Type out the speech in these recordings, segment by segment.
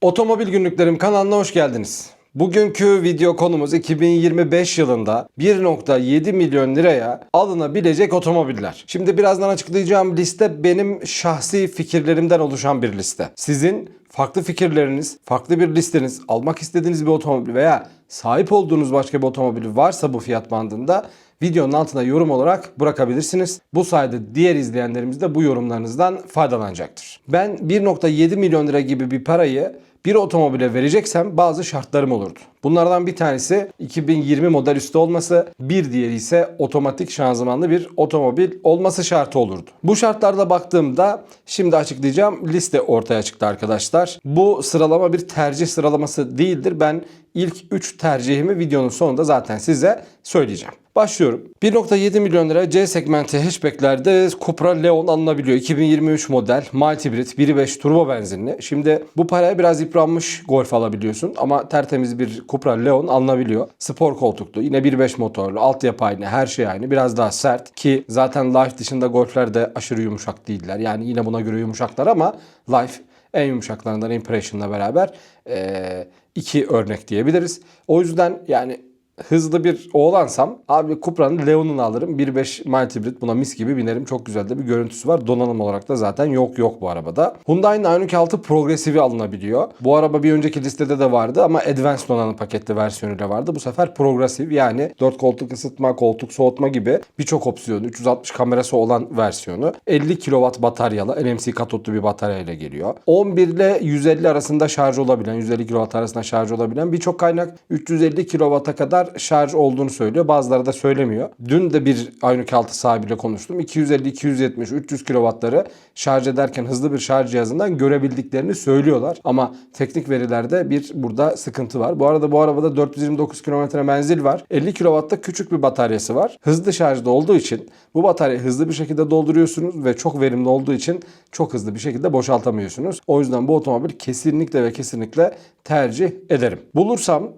Otomobil Günlüklerim kanalına hoş geldiniz. Bugünkü video konumuz 2025 yılında 1.7 milyon liraya alınabilecek otomobiller. Şimdi birazdan açıklayacağım liste benim şahsi fikirlerimden oluşan bir liste. Sizin farklı fikirleriniz, farklı bir listeniz, almak istediğiniz bir otomobil veya sahip olduğunuz başka bir otomobil varsa bu fiyat bandında videonun altına yorum olarak bırakabilirsiniz. Bu sayede diğer izleyenlerimiz de bu yorumlarınızdan faydalanacaktır. Ben 1.7 milyon lira gibi bir parayı bir otomobile vereceksem bazı şartlarım olurdu. Bunlardan bir tanesi 2020 model üstü olması, bir diğeri ise otomatik şanzımanlı bir otomobil olması şartı olurdu. Bu şartlarda baktığımda şimdi açıklayacağım liste ortaya çıktı arkadaşlar. Bu sıralama bir tercih sıralaması değildir. Ben ilk 3 tercihimi videonun sonunda zaten size söyleyeceğim. Başlıyorum. 1.7 milyon lira C segmenti hatchbacklerde Cupra Leon alınabiliyor. 2023 model mild hibrit 1.5 turbo benzinli. Şimdi bu paraya biraz yıpranmış Golf alabiliyorsun ama tertemiz bir Cupra Leon alınabiliyor. Spor koltuklu, yine 1.5 motorlu, altyapı aynı, her şey aynı. Biraz daha sert ki zaten Life dışında Golf'ler de aşırı yumuşak değiller. Yani yine buna göre yumuşaklar ama Life en yumuşaklarından Impression'la beraber eee, iki örnek diyebiliriz. O yüzden yani hızlı bir oğlansam abi Cupra'nın Leon'unu alırım. 1.5 mild hibrit buna mis gibi binerim. Çok güzel de bir görüntüsü var. Donanım olarak da zaten yok yok bu arabada. Hyundai'nin Ioniq 6 progresifi alınabiliyor. Bu araba bir önceki listede de vardı ama Advanced donanım paketli versiyonuyla vardı. Bu sefer progresif yani 4 koltuk ısıtma, koltuk soğutma gibi birçok opsiyonu, 360 kamerası olan versiyonu. 50 kW bataryalı NMC katotlu bir bataryayla geliyor. 11 ile 150 arasında şarj olabilen, 150 kW arasında şarj olabilen birçok kaynak 350 kW'a kadar şarj olduğunu söylüyor. Bazıları da söylemiyor. Dün de bir Ioniq 6 sahibiyle konuştum. 250, 270, 300 kW'ları şarj ederken hızlı bir şarj cihazından görebildiklerini söylüyorlar. Ama teknik verilerde bir burada sıkıntı var. Bu arada bu arabada 429 km menzil var. 50 kW'da küçük bir bataryası var. Hızlı şarjda olduğu için bu bataryayı hızlı bir şekilde dolduruyorsunuz ve çok verimli olduğu için çok hızlı bir şekilde boşaltamıyorsunuz. O yüzden bu otomobil kesinlikle ve kesinlikle tercih ederim. Bulursam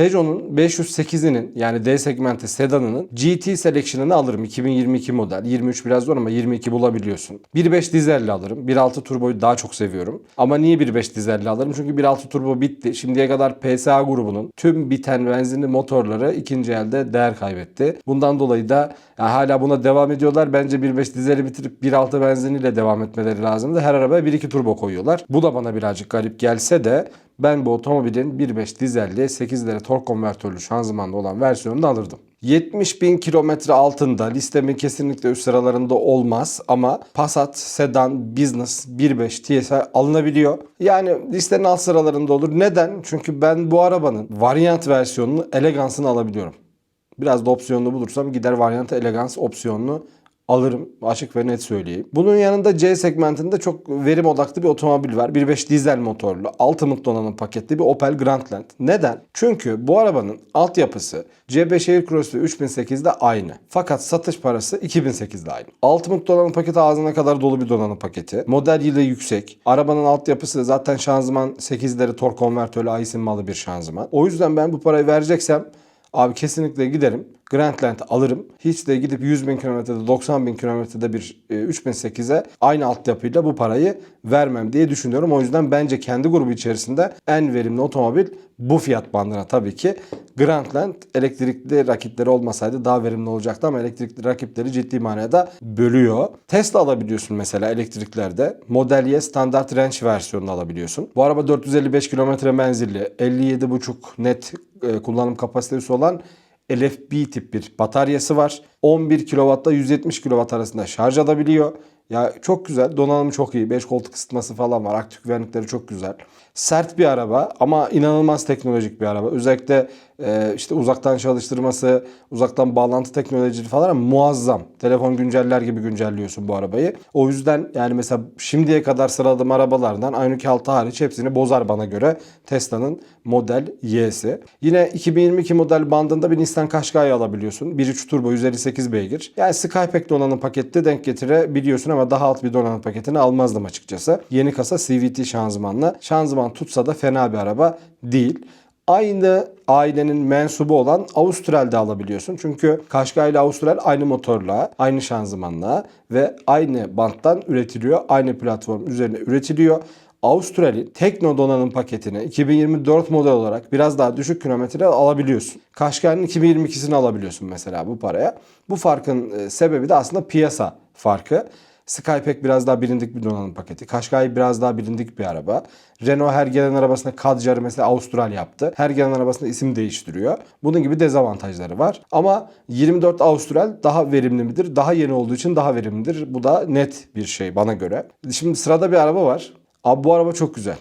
Peugeot'un 508'inin yani D segmenti sedanının GT Selection'ını alırım. 2022 model. 23 biraz zor ama 22 bulabiliyorsun. 1.5 dizelli alırım. 1.6 turboyu daha çok seviyorum. Ama niye 1.5 dizelli alırım? Çünkü 1.6 turbo bitti. Şimdiye kadar PSA grubunun tüm biten benzinli motorları ikinci elde değer kaybetti. Bundan dolayı da ya hala buna devam ediyorlar. Bence 1.5 dizeli bitirip 1.6 benziniyle devam etmeleri lazımdı. Her arabaya 1.2 turbo koyuyorlar. Bu da bana birazcık garip gelse de ben bu otomobilin 1.5 dizelli 8 lira tork konvertörlü şanzımanlı olan versiyonunu alırdım. 70 bin kilometre altında listemin kesinlikle üst sıralarında olmaz ama Passat, Sedan, Business 1.5 TSI alınabiliyor. Yani listenin alt sıralarında olur. Neden? Çünkü ben bu arabanın varyant versiyonunu elegansını alabiliyorum. Biraz da opsiyonlu bulursam gider varyant elegans opsiyonunu alırım. Açık ve net söyleyeyim. Bunun yanında C segmentinde çok verim odaklı bir otomobil var. 1.5 dizel motorlu, Ultimate donanım paketli bir Opel Grandland. Neden? Çünkü bu arabanın altyapısı C5 Aircross ve 3008'de aynı. Fakat satış parası 2008'de aynı. Ultimate donanım paketi ağzına kadar dolu bir donanım paketi. Model yılı yüksek. Arabanın altyapısı zaten şanzıman 8'leri tork konvertörlü Aisin malı bir şanzıman. O yüzden ben bu parayı vereceksem Abi kesinlikle giderim. Grandland alırım. Hiç de gidip 100 bin kilometrede 90 bin kilometrede bir e, 3008'e aynı altyapıyla bu parayı vermem diye düşünüyorum. O yüzden bence kendi grubu içerisinde en verimli otomobil bu fiyat bandına tabii ki. Grandland elektrikli rakipleri olmasaydı daha verimli olacaktı ama elektrikli rakipleri ciddi manada bölüyor. Tesla alabiliyorsun mesela elektriklerde. Model Y standart range versiyonunu alabiliyorsun. Bu araba 455 kilometre menzilli, 57,5 net e, kullanım kapasitesi olan LFP tip bir bataryası var. 11 kW'da 170 kW arasında şarj alabiliyor. Ya çok güzel. Donanımı çok iyi. 5 koltuk ısıtması falan var. Aktif güvenlikleri çok güzel. Sert bir araba ama inanılmaz teknolojik bir araba. Özellikle işte uzaktan çalıştırması, uzaktan bağlantı teknolojileri falan muazzam. Telefon günceller gibi güncelliyorsun bu arabayı. O yüzden yani mesela şimdiye kadar sıraladığım arabalardan Ioniq 6 hariç hepsini bozar bana göre Tesla'nın Model Y'si. Yine 2022 model bandında bir Nissan Qashqai alabiliyorsun. 1.3 turbo 158 beygir. Yani Skypack donanım pakette denk getirebiliyorsun ama daha alt bir donanım paketini almazdım açıkçası. Yeni kasa CVT şanzımanla. Şanzıman tutsa da fena bir araba değil. Aynı ailenin mensubu olan Avustral'de alabiliyorsun. Çünkü Qashqai ile Austral aynı motorla, aynı şanzımanla ve aynı banttan üretiliyor. Aynı platform üzerine üretiliyor. Avustral'in Tekno donanım paketini 2024 model olarak biraz daha düşük kilometre alabiliyorsun. Kaşgar'ın 2022'sini alabiliyorsun mesela bu paraya. Bu farkın e, sebebi de aslında piyasa farkı. Skypack biraz daha bilindik bir donanım paketi. Qashqai biraz daha bilindik bir araba. Renault her gelen arabasında Kadjar'ı mesela Avustral yaptı. Her gelen arabasında isim değiştiriyor. Bunun gibi dezavantajları var. Ama 24 Avustral daha verimli midir? Daha yeni olduğu için daha verimlidir. Bu da net bir şey bana göre. Şimdi sırada bir araba var. Abi bu araba çok güzel.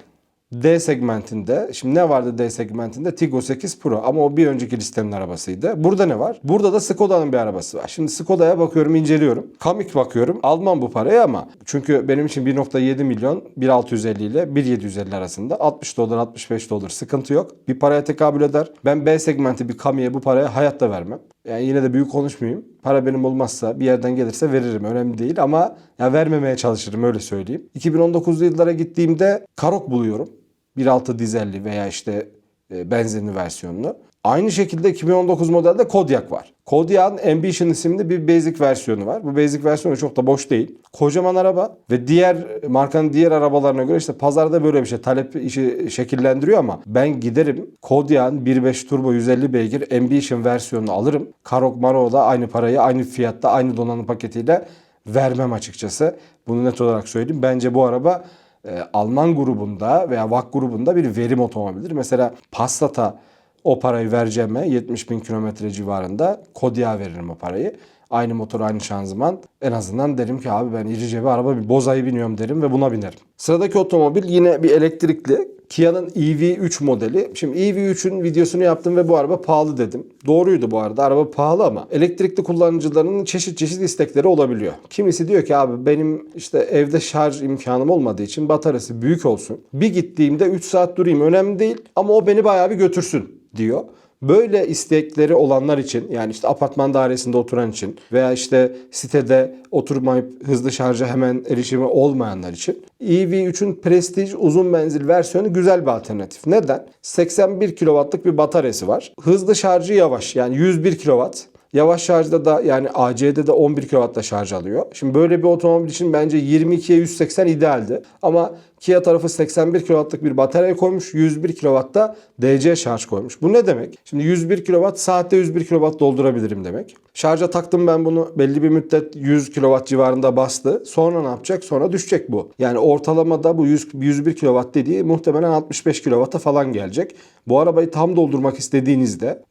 D segmentinde, şimdi ne vardı D segmentinde? Tiggo 8 Pro ama o bir önceki listenin arabasıydı. Burada ne var? Burada da Skoda'nın bir arabası var. Şimdi Skoda'ya bakıyorum, inceliyorum. Kamik bakıyorum. Almam bu parayı ama çünkü benim için 1.7 milyon 1.650 ile 1.750 arasında 60 dolar 65 dolar sıkıntı yok. Bir paraya tekabül eder. Ben B segmenti bir Kamik'e bu paraya hayatta vermem. Yani yine de büyük konuşmayayım. Para benim olmazsa bir yerden gelirse veririm. Önemli değil ama ya vermemeye çalışırım öyle söyleyeyim. 2019'lu yıllara gittiğimde Karok buluyorum. 1.6 dizelli veya işte e, benzinli versiyonunu. Aynı şekilde 2019 modelde Kodiaq var. Kodiaq'ın Ambition isimli bir basic versiyonu var. Bu basic versiyonu çok da boş değil. Kocaman araba ve diğer markanın diğer arabalarına göre işte pazarda böyle bir şey talep işi şekillendiriyor ama ben giderim Kodiaq'ın 1.5 turbo 150 beygir Ambition versiyonunu alırım. Karok Maro'da aynı parayı aynı fiyatta aynı donanım paketiyle vermem açıkçası. Bunu net olarak söyleyeyim. Bence bu araba e, Alman grubunda veya VAK grubunda bir verim otomobilidir. Mesela Passat'a o parayı vereceğime 70 bin kilometre civarında Kodiaq'a veririm o parayı. Aynı motor aynı şanzıman. En azından derim ki abi ben iri bir araba bir bozayı biniyorum derim ve buna binerim. Sıradaki otomobil yine bir elektrikli. Kia'nın EV3 modeli. Şimdi EV3'ün videosunu yaptım ve bu araba pahalı dedim. Doğruydu bu arada. Araba pahalı ama elektrikli kullanıcıların çeşit çeşit istekleri olabiliyor. Kimisi diyor ki abi benim işte evde şarj imkanım olmadığı için bataryası büyük olsun. Bir gittiğimde 3 saat durayım önemli değil ama o beni bayağı bir götürsün diyor. Böyle istekleri olanlar için yani işte apartman dairesinde oturan için veya işte sitede oturmayıp hızlı şarja hemen erişimi olmayanlar için EV3'ün Prestige uzun menzil versiyonu güzel bir alternatif. Neden? 81 kW'lık bir bataryası var. Hızlı şarjı yavaş yani 101 kW. Yavaş şarjda da yani AC'de de 11 kW'da şarj alıyor. Şimdi böyle bir otomobil için bence 22'ye 180 idealdi. Ama Kia tarafı 81 kW'lık bir batarya koymuş. 101 kW'da DC şarj koymuş. Bu ne demek? Şimdi 101 kW saatte 101 kW doldurabilirim demek. Şarja taktım ben bunu belli bir müddet 100 kW civarında bastı. Sonra ne yapacak? Sonra düşecek bu. Yani ortalamada bu 100, 101 kW dediği muhtemelen 65 kW'a falan gelecek. Bu arabayı tam doldurmak istediğinizde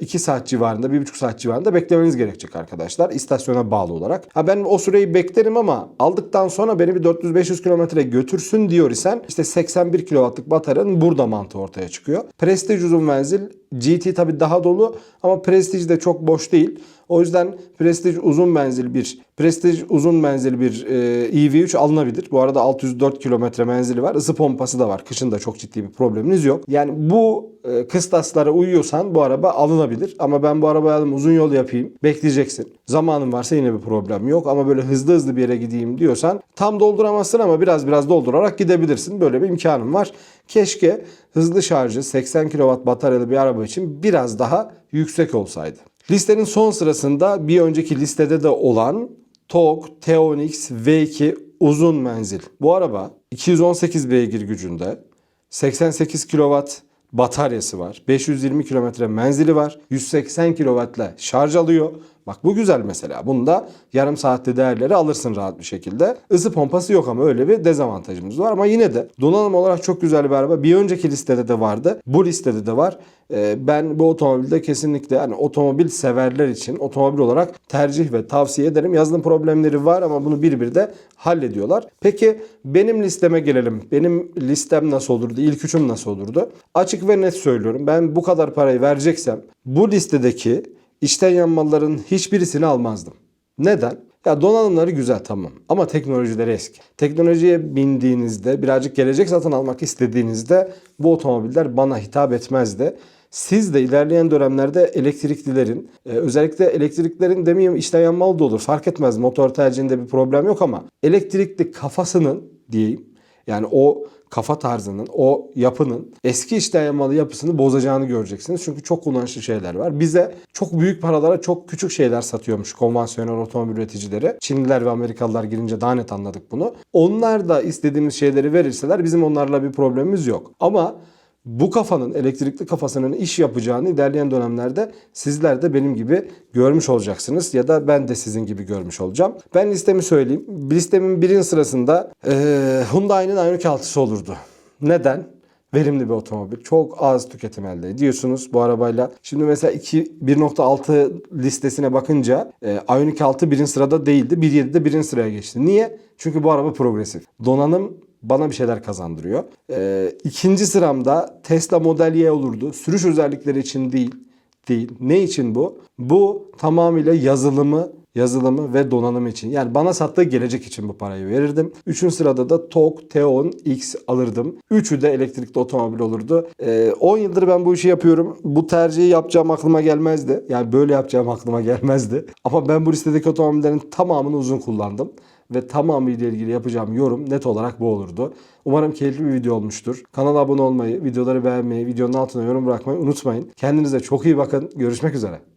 2 saat civarında 1,5 saat civarında beklemeniz gerekecek arkadaşlar. İstasyona bağlı olarak. Ha ben o süreyi beklerim ama aldıktan sonra beni bir 400-500 kilometre götürsün diyor isen işte 81 kW'lık bataryanın burada mantığı ortaya çıkıyor. Prestige uzun menzil GT tabi daha dolu ama Prestige de çok boş değil. O yüzden Prestige uzun menzil bir Prestige uzun menzil bir e, EV3 alınabilir. Bu arada 604 kilometre menzili var. Isı pompası da var. Kışın da çok ciddi bir probleminiz yok. Yani bu e, kıstaslara uyuyorsan bu araba alınabilir. Ama ben bu arabayı aldım uzun yol yapayım. Bekleyeceksin. Zamanın varsa yine bir problem yok. Ama böyle hızlı hızlı bir yere gideyim diyorsan tam dolduramazsın ama biraz biraz doldurarak gidebilirsin. Böyle bir imkanım var. Keşke hızlı şarjı 80 kW bataryalı bir araba için biraz daha yüksek olsaydı. Listenin son sırasında bir önceki listede de olan TOG T-Onix V2 uzun menzil. Bu araba 218 beygir gücünde 88 kW bataryası var. 520 kilometre menzili var. 180 kW ile şarj alıyor. Bak bu güzel mesela. Bunda yarım saatte değerleri alırsın rahat bir şekilde. Isı pompası yok ama öyle bir dezavantajımız var. Ama yine de donanım olarak çok güzel bir araba. Bir önceki listede de vardı. Bu listede de var. Ee, ben bu otomobilde kesinlikle hani otomobil severler için otomobil olarak tercih ve tavsiye ederim. Yazılım problemleri var ama bunu bir bir de hallediyorlar. Peki benim listeme gelelim. Benim listem nasıl olurdu? İlk üçüm nasıl olurdu? Açık ve net söylüyorum. Ben bu kadar parayı vereceksem bu listedeki içten yanmaların hiçbirisini almazdım. Neden? Ya donanımları güzel tamam ama teknolojileri eski. Teknolojiye bindiğinizde birazcık gelecek satın almak istediğinizde bu otomobiller bana hitap etmezdi. Siz de ilerleyen dönemlerde elektriklilerin e, özellikle elektriklerin demeyeyim içten yanmalı da olur fark etmez motor tercihinde bir problem yok ama elektrikli kafasının diyeyim yani o kafa tarzının, o yapının eski iş dayanmalı yapısını bozacağını göreceksiniz. Çünkü çok kullanışlı şeyler var. Bize çok büyük paralara çok küçük şeyler satıyormuş konvansiyonel otomobil üreticileri. Çinliler ve Amerikalılar girince daha net anladık bunu. Onlar da istediğimiz şeyleri verirseler bizim onlarla bir problemimiz yok. Ama bu kafanın, elektrikli kafasının iş yapacağını ilerleyen dönemlerde sizler de benim gibi görmüş olacaksınız. Ya da ben de sizin gibi görmüş olacağım. Ben listemi söyleyeyim. Listemin birinci sırasında eee Hyundai'nin Ioniq 6'sı olurdu. Neden? Verimli bir otomobil. Çok az tüketim elde ediyorsunuz bu arabayla. Şimdi mesela 2 1.6 listesine bakınca e, Ioniq 6 birinci sırada değildi. 1.7'de birinci sıraya geçti. Niye? Çünkü bu araba progresif. Donanım bana bir şeyler kazandırıyor. E, ikinci sıramda Tesla Model Y olurdu. Sürüş özellikleri için değil değil. Ne için bu? Bu tamamıyla yazılımı yazılımı ve donanım için. Yani bana sattığı gelecek için bu parayı verirdim. Üçüncü sırada da TOG T10 X alırdım. Üçü de elektrikli otomobil olurdu. Ee, 10 yıldır ben bu işi yapıyorum. Bu tercihi yapacağım aklıma gelmezdi. Yani böyle yapacağım aklıma gelmezdi. Ama ben bu listedeki otomobillerin tamamını uzun kullandım. Ve tamamı ile ilgili yapacağım yorum net olarak bu olurdu. Umarım keyifli bir video olmuştur. Kanala abone olmayı, videoları beğenmeyi, videonun altına yorum bırakmayı unutmayın. Kendinize çok iyi bakın. Görüşmek üzere.